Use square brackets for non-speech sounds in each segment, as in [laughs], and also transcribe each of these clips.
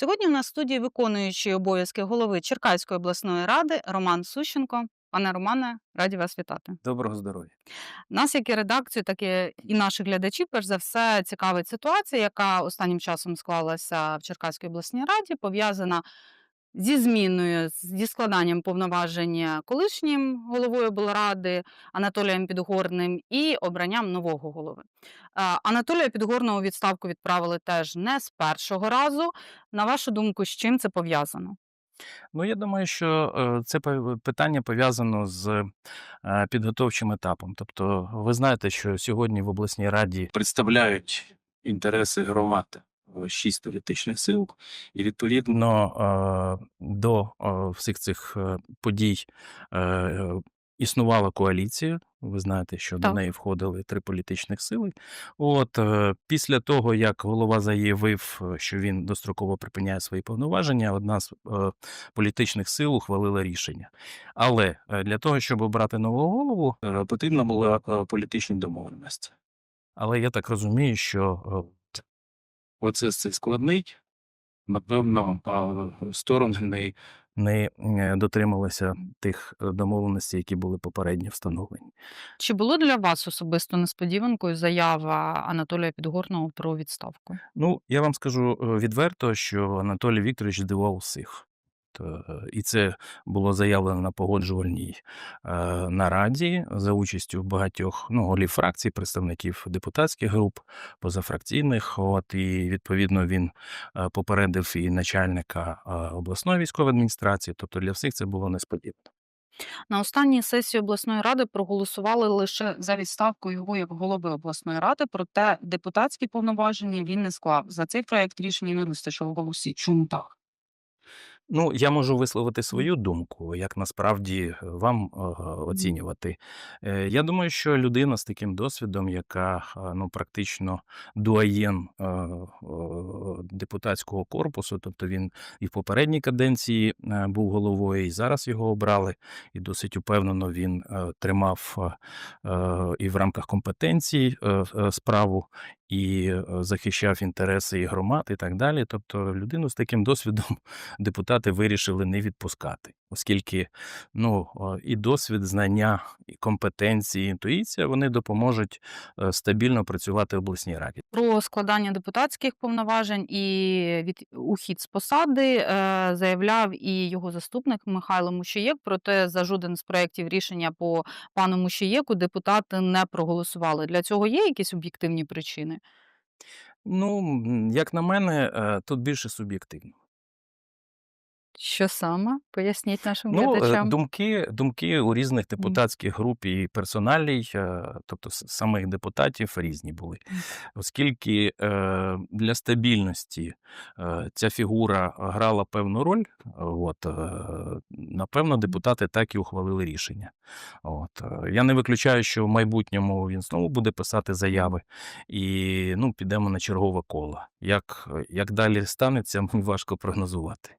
Сьогодні у нас в студії виконуючий обов'язки голови Черкаської обласної ради Роман Сущенко. Пане Романе, раді вас вітати. Доброго здоров'я. Нас, як і редакцію, так і і наших глядачів, перш за все, цікавить ситуація, яка останнім часом склалася в Черкаській обласній раді, пов'язана зі зміною, зі складанням повноважень колишнім головою облради Анатолієм Підгорним і обранням нового голови. Анатолія Підгорного відставку відправили теж не з першого разу. На вашу думку, з чим це пов'язано? Ну, я думаю, що е, це питання пов'язано з е, підготовчим етапом. Тобто, ви знаєте, що сьогодні в обласній раді представляють інтереси громад е, шість політичних сил, і відповідно до е, всіх цих е, подій існувала коаліція. Ви знаєте, що до неї входили три політичних сили. От після того, як голова заявив, що він достроково припиняє свої повноваження, одна з е, політичних сил ухвалила рішення. Але е, для того, щоб обрати нового голову, е, потрібна була політична домовленість. Але я так розумію, що е, процес цей складний. Напевно, сторони не, не е, дотрималися тих е, домовленостей, які були попередньо встановлені. Чи було для вас особисто несподіванкою заява Анатолія Підгорного про відставку? Ну, я вам скажу е, відверто, що Анатолій Вікторович здивував усіх. І це було заявлено на погоджувальній е, нараді за участю багатьох ну, голів фракцій, представників депутатських груп, позафракційних. От і відповідно він е, попередив і начальника е, обласної військової адміністрації. Тобто для всіх це було несподівано. На останній сесії обласної ради проголосували лише за відставку його як голови обласної ради, проте депутатські повноваження він не склав. За цей проект рішення не вистачило голосів. Чому так? Ну, я можу висловити свою думку, як насправді е, вам е, оцінювати. Е, Я думаю, що людина з таким досвідом, яка ну, практично дуаєн депутатського корпусу, тобто він і в попередній каденції був головою, і зараз його обрали, і досить упевнено він тримав і в рамках компетенцій е, справу, і е, захищав інтереси і громад, і так далі. Тобто людину з таким досвідом [laughs] депутати вирішили не відпускати, оскільки ну, і досвід, знання, і компетенції, інтуїція вони допоможуть е, стабільно працювати в обласній раді. Про складання депутатських повноважень і від ухід з посади е, заявляв і його заступник Михайло Мушієк. Проте за жоден з проєктів рішення по пану Мушієку депутати не проголосували. Для цього є якісь об'єктивні причини? Ну, як на мене, е, тут більше суб'єктивно. Що саме? Поясніть нашим Ну, е, глядачам. думки, думки у різних депутатських груп і персоналій, е, тобто самих депутатів, різні були. Оскільки е, для стабільності ця фігура грала певну роль, от, напевно, депутати так і ухвалили рішення. От, я не виключаю, що в майбутньому він знову буде писати заяви, і ну, підемо на чергове коло. Як, як далі станеться, [laughs] важко прогнозувати.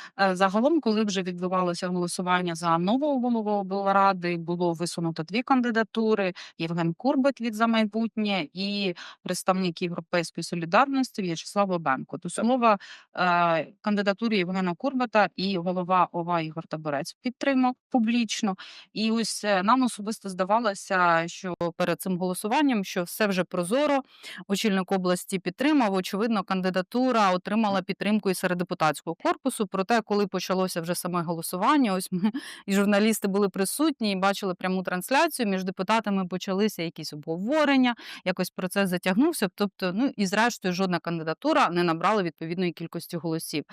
Загалом, коли вже відбувалося голосування за нового голову облради, було висунуто дві кандидатури: Євген Курбит від за майбутнє і представник Європейської солідарності В'ячеслав Бабенко. До слова, е, кандидатуру Євгена Курбита і голова ОВА Ігор Таборець підтримав публічно. І ось е, нам особисто здавалося, що перед цим голосуванням що все вже прозоро. Очільник області підтримав. Очевидно, кандидатура отримала підтримку і серед депутатського корпусу. Проте, коли почалося вже саме голосування, ось ми [laughs] і журналісти були присутні і бачили пряму трансляцію. Між депутатами почалися якісь обговорення, якось процес затягнувся. Тобто, ну і зрештою, жодна кандидатура не набрала відповідної кількості голосів.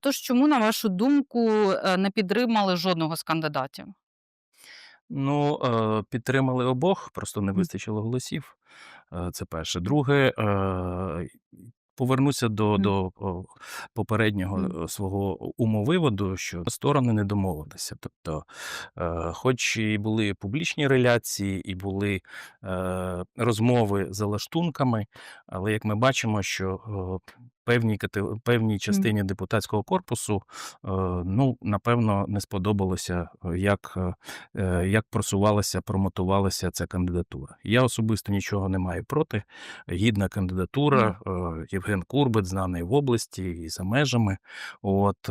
Тож, чому, на вашу думку, е, не підтримали жодного з кандидатів? Ну, е, підтримали обох, просто не вистачило голосів. Е, Це перше. Друге, повернуся до, до попереднього е, свого умовиводу, що сторони не домовилися. Тобто, е, хоч і були публічні реляції, і були е, розмови за лаштунками, але як ми бачимо, що певній певній частині депутатського корпусу, е, ну, напевно, не сподобалося, е, як, е, як просувалася, промотувалася ця кандидатура. Я особисто нічого не маю проти. Гідна кандидатура, Євген Курбат, знаний в області і за межами. От,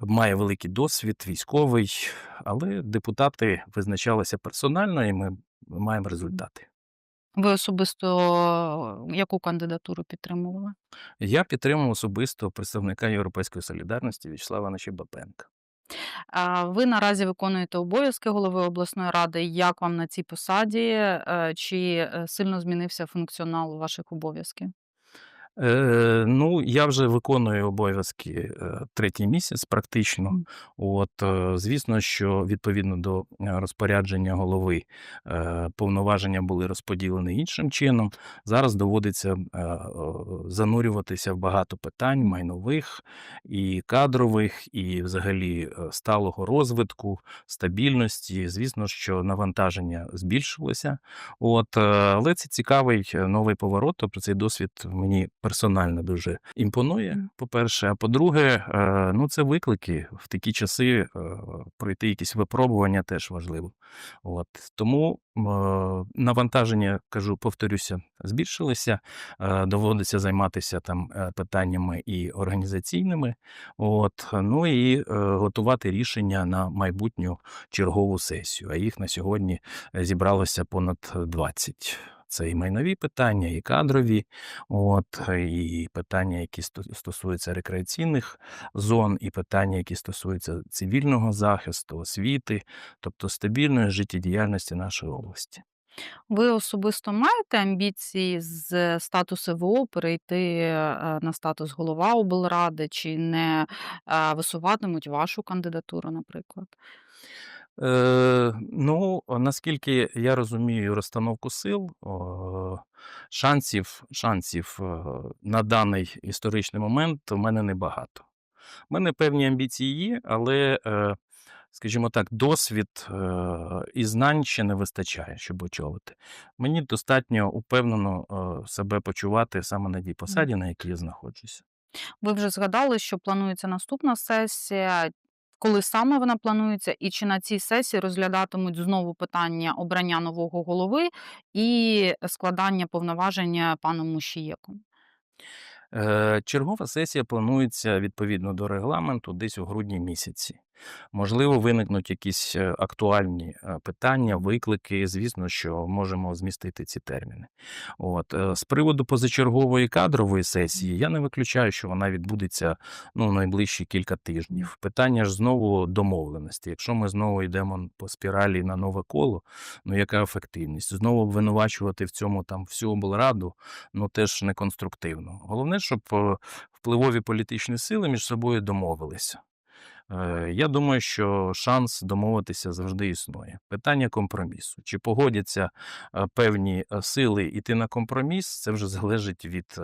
має великий досвід, військовий, але депутати визначалися персонально, і ми маємо результати. Ви особисто яку кандидатуру підтримували? Я підтримував особисто представника Європейської солідарності В'ячеслава Нащебапенка. Ви наразі виконуєте обов'язки голови обласної ради. Як вам на цій посаді? Е, чи, е, сильно змінився функціонал ваших обов'язків? Е, ну, я вже виконую обов'язки, е, третій місяць практично. От, е, звісно, що відповідно до, е, розпорядження голови, е, повноваження були розподілені іншим чином. Зараз доводиться, е, занурюватися в багато питань майнових, і кадрових, і взагалі, сталого розвитку, стабільності. Звісно, що навантаження збільшилося. От, е, але це цікавий, новий поворот. Тобто цей досвід мені персонально дуже імпонує, по-перше. А по-друге, е, ну, це виклики. В такі часи, е, пройти якісь випробування теж важливо. От, тому, е, навантаження, кажу, повторюся, збільшилися. Е, доводиться займатися там, питаннями і організаційними. От, ну і, готувати рішення на майбутню чергову сесію. А їх на сьогодні, зібралося понад 20. Це і майнові питання, і кадрові, от, і питання, які стосуються рекреаційних зон, і питання, які стосуються цивільного захисту, освіти, тобто стабільної життєдіяльності нашої області. Ви особисто маєте амбіції з статусу ВО перейти, е, на статус голова облради, чи не, е, висуватимуть вашу кандидатуру, наприклад? Е, ну, наскільки я розумію розстановку сил, о, шансів шансів, е, на даний історичний момент у мене небагато. У мене певні амбіції є, але, е, скажімо так, досвід, е, і знань ще не вистачає, щоб очолити. Мені достатньо упевнено, е, себе почувати саме на тій посаді, на якій я знаходжуся. Ви вже згадали, що планується наступна сесія. Коли саме вона планується, і чи на цій сесії розглядатимуть знову питання обрання нового голови і складання повноваження паном Мушієком? Е, чергова сесія планується відповідно до регламенту десь у грудні місяці. Можливо, виникнуть якісь, е, актуальні, е, питання, виклики. Звісно, що можемо змістити ці терміни. От, е, з приводу позачергової кадрової сесії, я не виключаю, що вона відбудеться, ну, найближчі кілька тижнів. Питання ж знову домовленості. Якщо ми знову йдемо по спіралі на нове коло, ну, яка ефективність? Знову обвинувачувати в цьому там всю облраду, ну, теж неконструктивно. Головне, щоб, впливові політичні сили між собою домовилися. Е, я думаю, що шанс домовитися завжди існує. Питання компромісу. Чи погодяться, е, певні, е, сили йти на компроміс, це вже залежить від,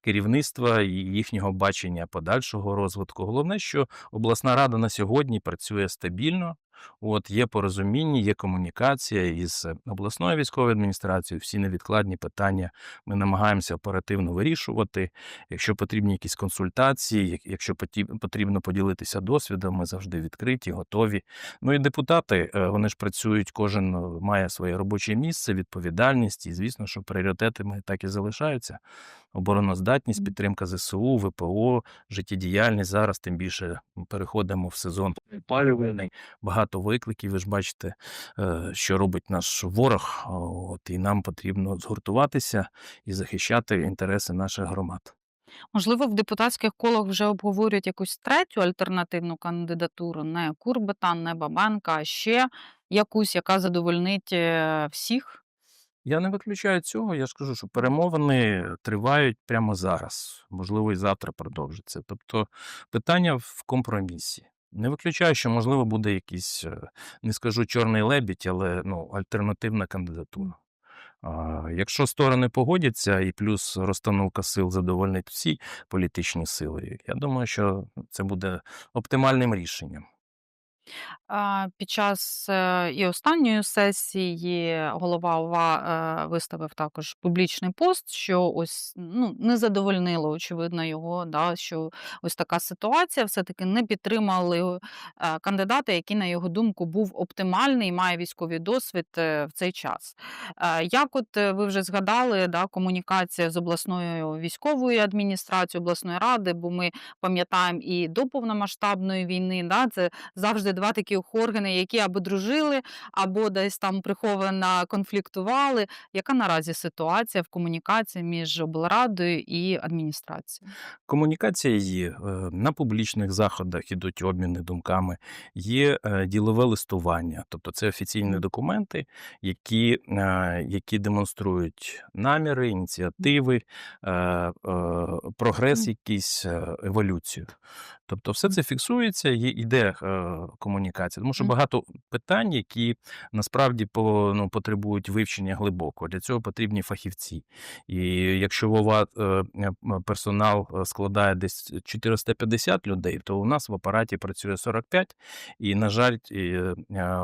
керівництва і їхнього бачення подальшого розвитку. Головне, що обласна рада на сьогодні працює стабільно. От, є порозуміння, є комунікація із обласною військовою адміністрацією. Всі невідкладні питання ми намагаємося оперативно вирішувати. Якщо потрібні якісь консультації, якщо потрібно поділитися досвідом, ми завжди відкриті, готові. Ну і депутати, е, вони ж працюють, кожен, е, має своє робоче місце, відповідальність, і звісно, що пріоритетами так і залишаються. Обороноздатність, підтримка ЗСУ, ВПО, життєдіяльність. Зараз тим більше переходимо в сезон опалювальний. Багато викликів. Ви ж бачите, е, що робить наш ворог. От, і нам потрібно згуртуватися і захищати інтереси наших громад. Можливо, в депутатських колах вже обговорюють якусь третю альтернативну кандидатуру, не Курбата, не Бабенка, а ще якусь, яка задовольнить, е, всіх? Я не виключаю цього. Я ж кажу, що перемовини тривають прямо зараз. Можливо, і завтра продовжаться. Тобто питання в компромісі. Не виключаю, що, можливо, буде якийсь, е, не скажу чорний лебідь, але, ну, альтернативна кандидатура. А, якщо сторони погодяться і плюс розстановка сил задовольнить всі політичні сили, я думаю, що це буде оптимальним рішенням. Під час, е, і останньої сесії голова ОВА, е, виставив також публічний пост, що ось, ну, не задовольнило, очевидно, його, да, що ось така ситуація. Все-таки не підтримали, е, кандидата, який, на його думку, був оптимальний і має військовий досвід, е, в цей час. Е, як от, е, ви вже згадали, да, комунікація з обласною військовою адміністрацією обласної ради, бо ми пам'ятаємо і до повномасштабної війни, да, це завжди 2 таких органи, які або дружили, або десь там приховано конфліктували. Яка наразі ситуація в комунікації між облрадою і адміністрацією? Комунікація є. Е, на публічних заходах ідуть обміни думками, є, е, ділове листування, тобто це офіційні документи, які, е, які демонструють наміри, ініціативи, прогрес якийсь, еволюцію. Тобто все це фіксується, є іде, е, комунікація. Тому що багато питань, які насправді по ну, потребують вивчення глибокого. Для цього потрібні фахівці. І якщо в ОВА, е, м, персонал, е, складає десь 450 людей, то у нас в апараті працює 45, і, на жаль, е,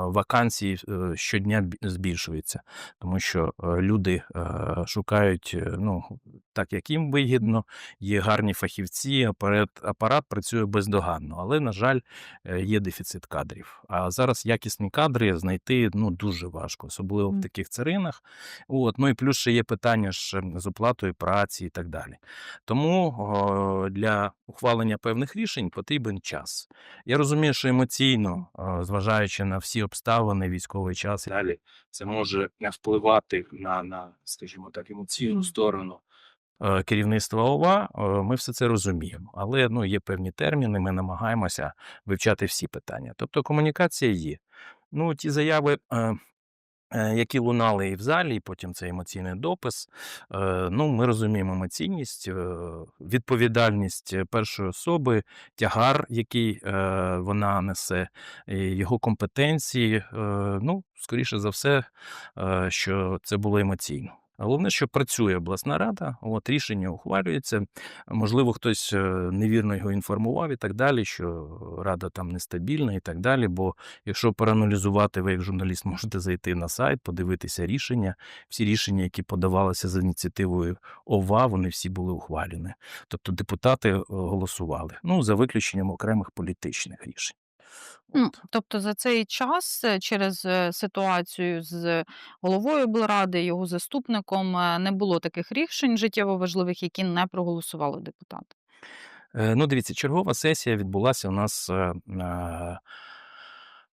вакансії, е, щодня збільшуються. Тому що, е, люди, е, шукають, е, ну, так, як їм вигідно, є гарні фахівці, апарат апарат працює бездоганно, але, на жаль, е, є дефіцит кадрів. А зараз якісні кадри знайти, ну, дуже важко, особливо в таких царинах. От, ну і плюс ще є питання ж з оплатою праці і так далі. Тому, о, для ухвалення певних рішень потрібен час. Я розумію, що емоційно, е, зважаючи на всі обставини, військовий час і далі, це може не впливати на на, скажімо так, емоційну сторону, е, керівництва ОВА. Е, ми все це розуміємо. Але, ну, є певні терміни, ми намагаємося вивчати всі питання. Тобто комунікація є. Ну, ті заяви, е, е, які лунали і в залі, і потім цей емоційний допис, е, ну, ми розуміємо емоційність, е, відповідальність першої особи, тягар, який, е, вона несе, його компетенції. Е, ну, скоріше за все, е, що це було емоційно. Головне, що працює обласна рада, от рішення ухвалюється. Можливо, хтось, е, невірно його інформував і так далі, що рада там нестабільна і так далі. Бо якщо проаналізувати, ви як журналіст [laughs] можете зайти на сайт, подивитися рішення. Всі рішення, які подавалися за ініціативою ОВА, вони всі були ухвалені. Тобто депутати, е, голосували. Ну, за виключенням окремих політичних рішень. Ну, От. тобто за цей час, е, через, е, ситуацію з головою облради, його заступником, е, не було таких рішень життєво важливих, які не проголосували депутати? Е, ну, дивіться, чергова сесія відбулася у нас, е, е,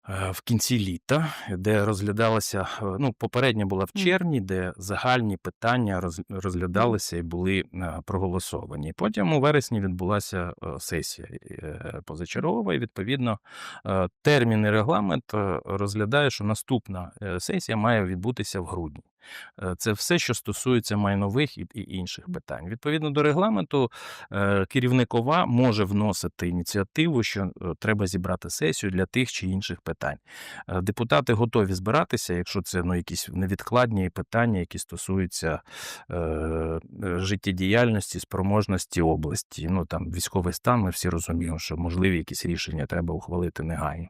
в кінці літа, де розглядалася, е, ну, попередня була в червні, де загальні питання роз розглядалися і були, е, проголосовані. Потім у вересні відбулася, е, сесія, е, позачергова, і відповідно, е, термін і регламент, е, розглядає, що наступна, е, сесія має відбутися в грудні. Е, це все, що стосується майнових і інших питань. Відповідно до регламенту, е, керівник ОВА може вносити ініціативу, що, е, треба зібрати сесію для тих чи інших питань. Депутати готові збиратися, якщо це, ну, якісь невідкладні питання, які стосуються, е, життєдіяльності, спроможності області. Ну, там військовий стан, ми всі розуміємо, що можливі якісь рішення треба ухвалити негайно.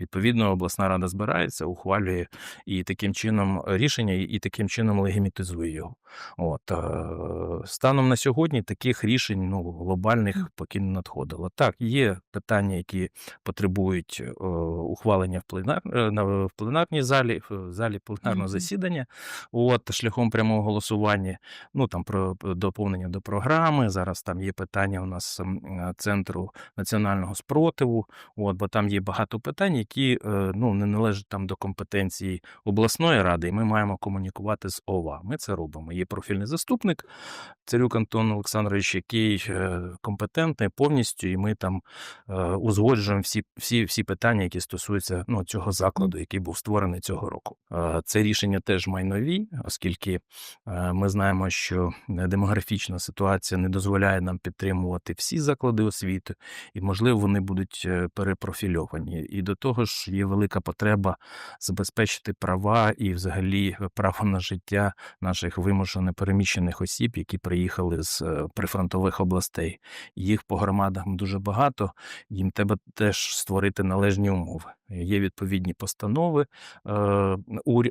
Відповідно, обласна рада збирається, ухвалює і таким чином рішення, і таким чином легімітизує його. От, е, станом на сьогодні таких рішень, ну, глобальних поки не надходило. Так, є питання, які потребують, е, ухвалення в пленар е, в пленарній залі, в залі пленарного засідання, от, шляхом прямого голосування. Ну, там про доповнення до програми. Зараз там є питання у нас, Центру національного спротиву, от, бо там є багато питань, які, е, ну, не належать там до компетенції обласної ради, і ми маємо комунікувати з ОВА. Ми це робимо. Є профільний заступник Царюк Антон Олександрович, який, е, компетентний повністю, і ми там, е, узгоджуємо всі всі всі питання, які стосуються, ну, цього закладу, який був створений цього року. Е, це рішення теж майнові, оскільки, ми знаємо, що демографічна ситуація не дозволяє нам підтримувати всі заклади освіти, і, можливо, вони будуть, перепрофільовані. І до того ж є велика потреба забезпечити права і взагалі право на життя наших вимушено переміщених осіб, які приїхали з е, прифронтових областей. Їх по громадам дуже багато. Їм треба теж створити належні умови. Є відповідні постанови е,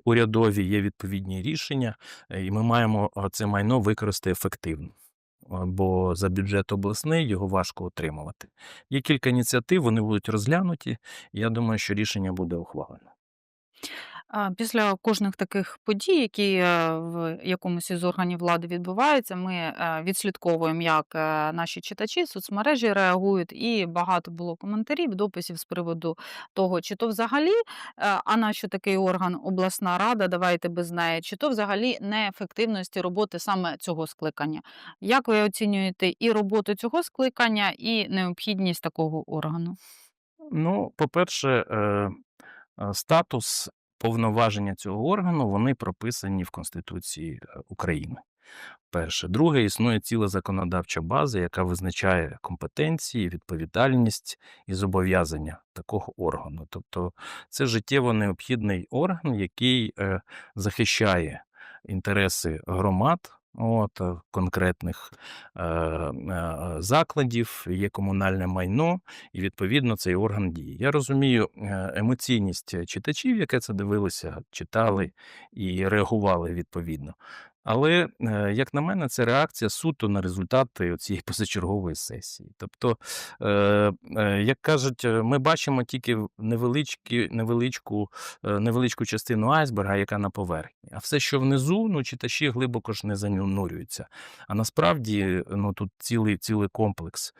урядові, є відповідні рішення, е, і ми маємо це майно використати ефективно. Бо за бюджет обласний його важко отримувати. Є кілька ініціатив, вони будуть розглянуті. і Я думаю, що рішення буде ухвалено. Після кожних таких подій, які е, в якомусь із органів влади відбуваються, ми е, відслідковуємо, як е, наші читачі, соцмережі реагують, і багато було коментарів, дописів з приводу того, чи то взагалі, е, а нащо такий орган обласна рада, давайте без неї, чи то взагалі неефективності роботи саме цього скликання. Як ви оцінюєте і роботу цього скликання, і необхідність такого органу? Ну, по-перше, статус повноваження цього органу вони прописані в Конституції е, України. Перше. Друге, існує ціла законодавча база, яка визначає компетенції, відповідальність і зобов'язання такого органу. Тобто це життєво необхідний орган, який е, захищає інтереси громад. От, е, конкретних е, е, закладів, є комунальне майно, і відповідно цей орган діє. Я розумію е, емоційність читачів, яке це дивилися, читали і реагували відповідно. Але, е, як на мене, це реакція суто на результати цієї [laughs] позачергової сесії. Тобто, е, е, як кажуть, ми бачимо тільки невеличкі, невеличку, невеличку частину айсберга, яка на поверхні. А все, що внизу, ну, читачі глибоко ж не занурюються. А насправді ну, тут цілий, цілий комплекс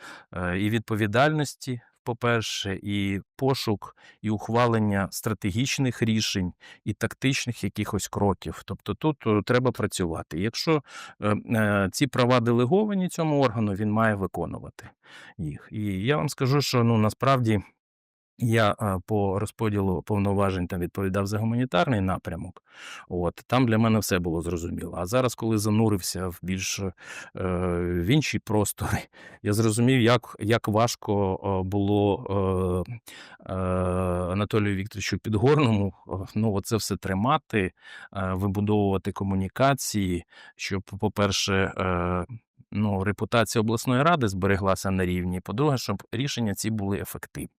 і відповідальності, по-перше, і пошук, і ухвалення стратегічних рішень, і тактичних якихось кроків. Тобто тут е, треба працювати. Якщо е, е, ці права делеговані цьому органу, він має виконувати їх. І я вам скажу, що ну насправді. Я по розподілу повноважень там відповідав за гуманітарний напрямок. От там для мене все було зрозуміло. А зараз, коли занурився в більш е, в інші простори, [laughs] я зрозумів, як, як важко було е, е, Анатолію Вікторовичу Підгорному е, ну, оце все тримати, е, вибудовувати комунікації, щоб, по-перше, е, ну, репутація обласної ради збереглася на рівні. По-друге, щоб рішення ці були ефективні.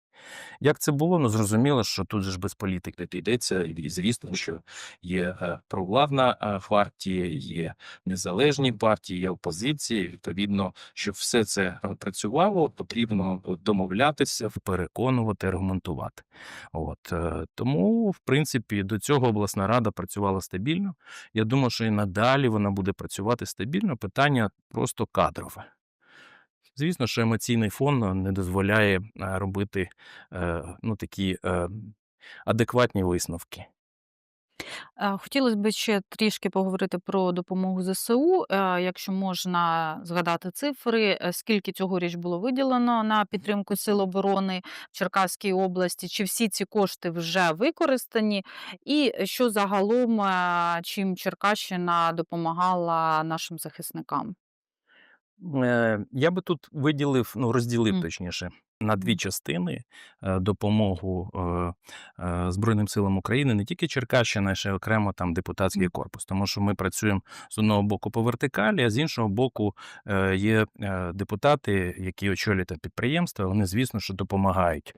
Як це було? Ну зрозуміло, що тут же ж без політики йдеться, і звісно, що є е, провладна е, партія, є незалежні партії, є опозиція. Відповідно, щоб все це е, працювало, потрібно домовлятися, переконувати, аргументувати. От тому, в принципі, до цього обласна рада працювала стабільно. Я думаю, що і надалі вона буде працювати стабільно. Питання просто кадрове. Звісно, що емоційний фон е, не дозволяє е, робити е, ну, такі адекватні висновки. Хотілося б ще трішки поговорити про допомогу ЗСУ. Якщо можна згадати цифри, скільки цьогоріч було виділено на підтримку сил оборони в Черкаській області, чи всі ці кошти вже використані, і що загалом чим Черкащина допомагала нашим захисникам? Е, Я би тут виділив, ну розділив mm. точніше на дві частини е, допомогу е, е, Збройним силам України, не тільки Черкащина, а ще окремо там депутатський корпус. Тому що ми працюємо з одного боку по вертикалі, а з іншого боку є депутати, які очолюють підприємства. Вони, звісно, що допомагають.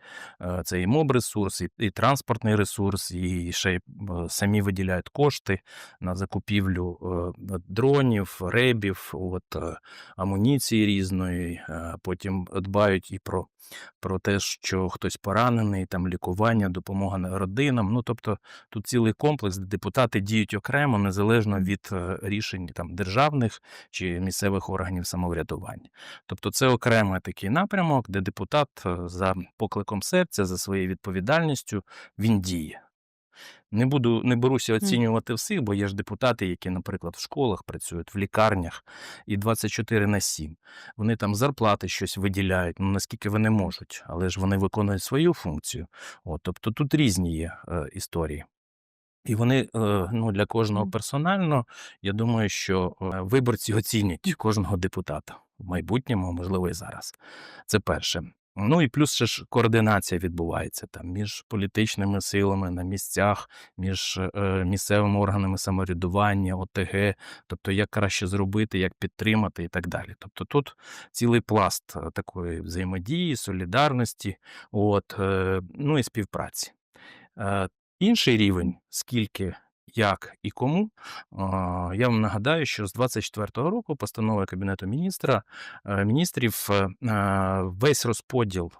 Це і моб-ресурс, і, і транспортний ресурс, і ще й самі виділяють кошти на закупівлю дронів, ребів, от, амуніції різної. Потім дбають і про, про те, що хтось поранений, там лікування, допомога родинам. Ну, тобто тут цілий комплекс, де депутати діють окремо, незалежно від е, рішень там, державних чи місцевих органів самоврядування. Тобто це окремий такий напрямок, де депутат е, за покликом серця, за своєю відповідальністю він діє. Не буду, не беруся оцінювати всіх, бо є ж депутати, які, наприклад, в школах працюють, в лікарнях і 24 на 7. Вони там зарплати щось виділяють, ну наскільки вони можуть, але ж вони виконують свою функцію. От, тобто тут різні є е, історії. І вони е, ну, для кожного персонально, я думаю, що е, виборці оцінять кожного депутата в майбутньому, можливо, і зараз. Це перше. Ну і плюс ще ж координація відбувається там між політичними силами на місцях, між е, місцевими органами самоврядування, ОТГ, тобто як краще зробити, як підтримати і так далі. Тобто тут цілий пласт е, такої взаємодії, солідарності, от, е, ну і співпраці. Е, Інший рівень, скільки, як і кому, я вам нагадаю, що з 24-го року постановою Кабінету міністра, е, міністрів е, е, весь розподіл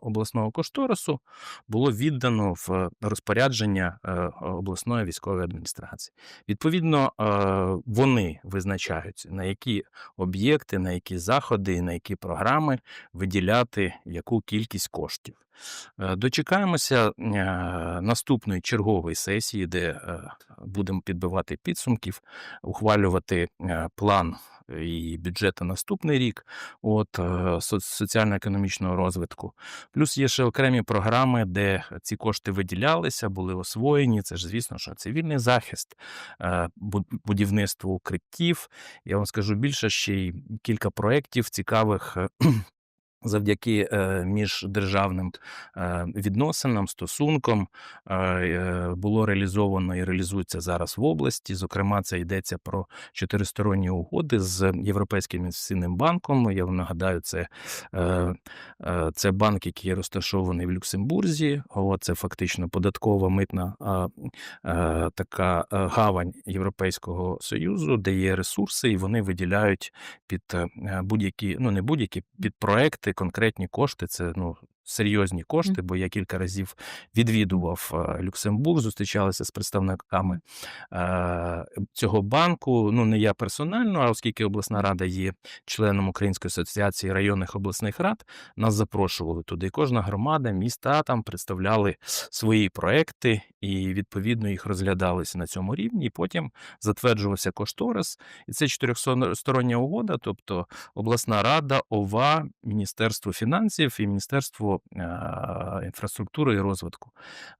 обласного кошторису було віддано в розпорядження е, обласної військової адміністрації. Відповідно, е, вони визначають, на які об'єкти, на які заходи, на які програми виділяти яку кількість коштів. Е, Дочекаємося наступної чергової сесії, де будемо підбивати підсумків, ухвалювати план і бюджет на наступний рік от е, соціально-економічного розвитку. Плюс є ще окремі програми, де ці кошти виділялися, були освоєні. Це ж звісно, що цивільний захист, е, будівництво укриттів. Я вам скажу більше, ще й кілька проєктів цікавих. Завдяки е, міждержавним е, відносинам, стосункам е, було реалізовано і реалізується зараз в області. Зокрема, це йдеться про чотиристоронні угоди з Європейським інвестиційним банком. Я вам нагадаю, це, це банк, який розташований в Люксембурзі. О, це фактично податкова митна така гавань Європейського союзу, де є ресурси, і вони виділяють під будь-які, ну не будь-які, під проекти конкретні кошти. Це ну. Серйозні кошти, бо я кілька разів відвідував Люксембург, зустрічалися з представниками цього банку. Ну не я персонально, а оскільки обласна рада є членом Української асоціації районних обласних рад, нас запрошували туди. І Кожна громада, міста там представляли свої проекти, і відповідно їх розглядалися на цьому рівні. І потім затверджувався кошторис. І це чотирьохстороння угода, тобто обласна рада, ОВА, Міністерство фінансів і Міністерство е, інфраструктури і розвитку.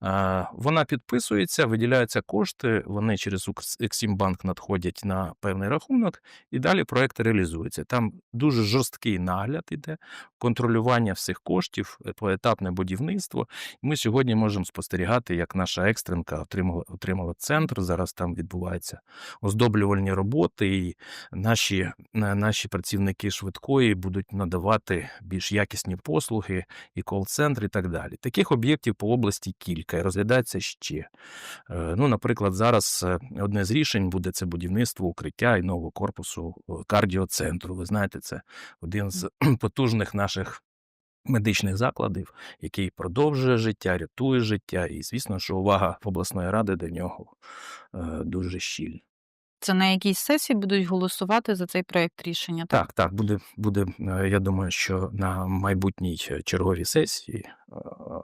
Е, Вона підписується, виділяються кошти, вони через Ексімбанк надходять на певний рахунок, і далі проект реалізується. Там дуже жорсткий нагляд іде, контролювання всіх коштів, е, поетапне будівництво. Ми сьогодні можемо спостерігати, як наша екстренка отримала, отримала центр. Зараз там відбуваються оздоблювальні роботи, і наші, наші працівники швидкої будуть надавати більш якісні послуги, і кол-центр, і так далі. Таких об'єктів по області кілька, і розглядається ще. Е, Ну, наприклад, зараз е, одне з рішень буде це будівництво укриття і нового корпусу е, кардіоцентру. Ви знаєте, це один з [clears throat] потужних наших медичних закладів, який продовжує життя, рятує життя. І, звісно, що увага обласної ради до нього е, дуже щільна. Це на якійсь сесії будуть голосувати за цей проект рішення? Так. Так, так, буде, буде. е, Я думаю, що на майбутній е, черговій сесії е,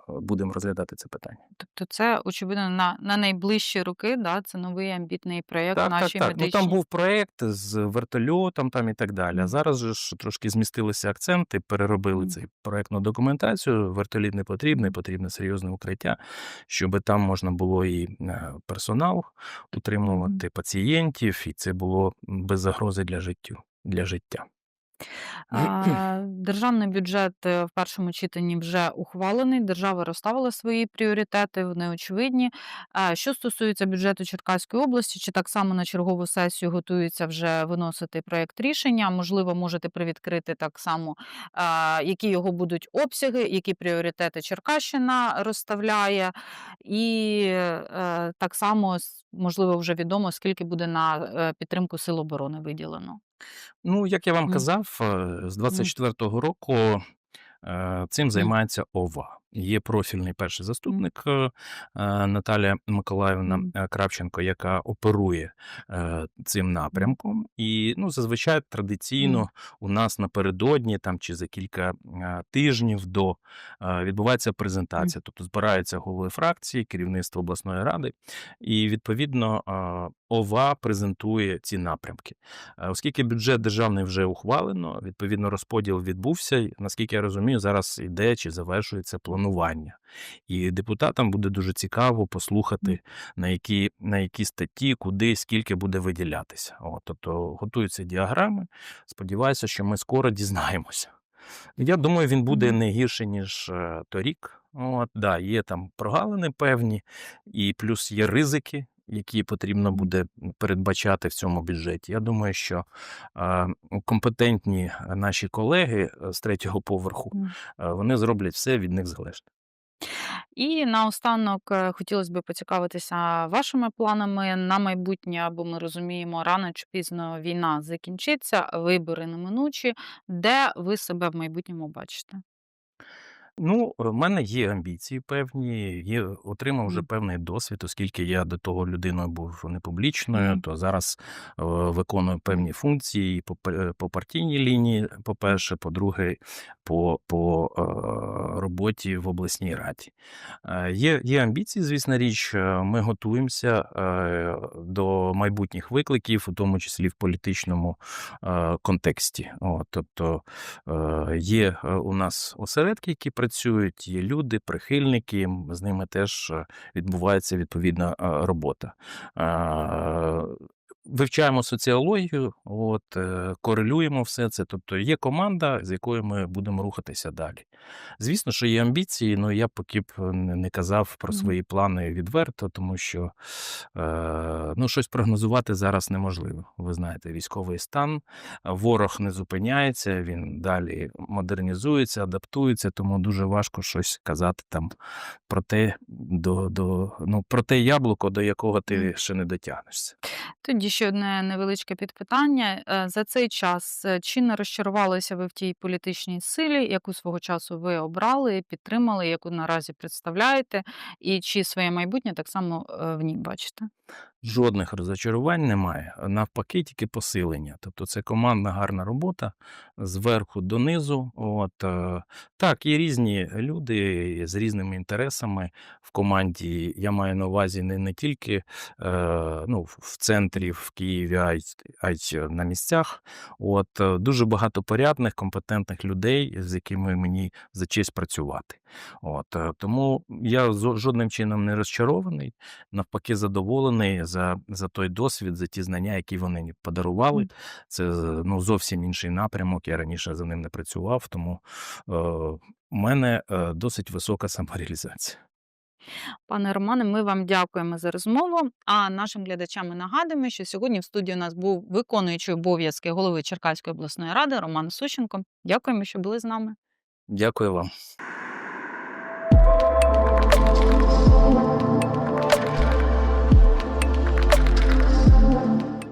будемо розглядати це питання. Тобто, це очевидно на, на найближчі роки, да, це новий амбітний проєкт Так, так, нашій так. Ну там був проект з вертольотом там і так далі. А зараз же ж трошки змістилися акценти, переробили Мгм. цей проектну документацію. Вертоліт не потрібний, потрібне серйозне укриття, щоб там можна було і персонал утримувати, пацієнтів, і це було без загрози для життю для життя. Державний бюджет е, в першому читанні вже ухвалений. Держава розставила свої пріоритети, вони очевидні. А Що стосується бюджету Черкаської області, чи так само на чергову сесію готується вже виносити проєкт рішення? Можливо, можете привідкрити так само, які його будуть обсяги, які пріоритети Черкащина розставляє, і е, так само можливо вже відомо, скільки буде на е, підтримку сил оборони виділено. Ну, як я вам Мгм. казав, е, з 24-го року е, цим займається ОВА. Є профільний перший заступник е, е, Наталія Миколаївна е, Кравченко, яка оперує цим напрямком. І ну, зазвичай традиційно у нас напередодні там чи за кілька тижнів до відбувається презентація, тобто збираються голови фракції, керівництво обласної ради, і відповідно ОВА презентує ці напрямки. Оскільки бюджет державний вже ухвалено, відповідно розподіл відбувся. Наскільки я розумію, зараз іде чи завершується планування. І депутатам буде дуже цікаво послухати, на які, на які статті, куди, скільки буде виділятися. От, тобто готуються діаграми. Сподіваюся, що ми скоро [laughs] дізнаємося. Я думаю, він буде не гірше, ніж, е, торік. От, да, є там прогалини певні, і плюс є ризики, які потрібно буде, передбачати в цьому бюджеті. Я думаю, що, компетентні наші колеги, е, з третього поверху, е, вони зроблять все від них залежне. І наостанок, е, хотілось би поцікавитися вашими планами на майбутнє, бо ми розуміємо, рано чи пізно війна закінчиться, вибори неминучі. Де ви себе в майбутньому бачите? Ну, в мене є амбіції певні, є отримав вже певний досвід, оскільки я до того людиною був не публічною, Мгм. то зараз, е, виконую певні функції по по партійній лінії, по-перше, по-друге, по по, е, роботі в обласній раді. Е, є є амбіції, звісна річ, е, ми готуємося, е, до майбутніх викликів, у тому числі в політичному, е, контексті. От, тобто, е, є, е, у нас осередки, які працюють, є люди, прихильники, з ними теж, е, відбувається відповідна, е, робота. Е, вивчаємо соціологію, от, е, корелюємо все це. Тобто є команда, з якою ми будемо рухатися далі. Звісно, що є амбіції, но я поки б не не казав про свої плани відверто, тому що, е, ну, щось прогнозувати зараз неможливо. Ви знаєте, військовий стан, ворог не зупиняється, він далі модернізується, адаптується, тому дуже важко щось казати там про те, до до ну, про те яблуко, до якого ти ще не дотягнешся. Тоді ще одне невеличке підпитання. Е, за цей час, е, чи не розчарувалися ви в тій політичній силі, яку свого часу ви обрали, підтримали, яку наразі представляєте, і чи своє майбутнє так само, е, в ній бачите? Жодних розочарувань немає, навпаки, тільки посилення. Тобто це командна гарна робота зверху донизу. От, е, так, є різні люди з різними інтересами в команді. Я маю на увазі не не тільки, е, ну, в центрі, в Києві, а й а й на місцях. От, е, дуже багато порядних, компетентних людей, з якими мені за честь працювати. От, тому я жодним чином не розчарований, навпаки, задоволений за за той досвід, за ті знання, які вони мені подарували. Це, ну, зовсім інший напрямок, я раніше за ним не працював, тому, е, у мене, е, досить висока самореалізація. Пане Романе, ми вам дякуємо за розмову. А нашим глядачам ми нагадуємо, що сьогодні в студії у нас був виконуючий обов'язки голови Черкаської обласної ради Роман Сущенко. Дякуємо, що були з нами. Дякую вам.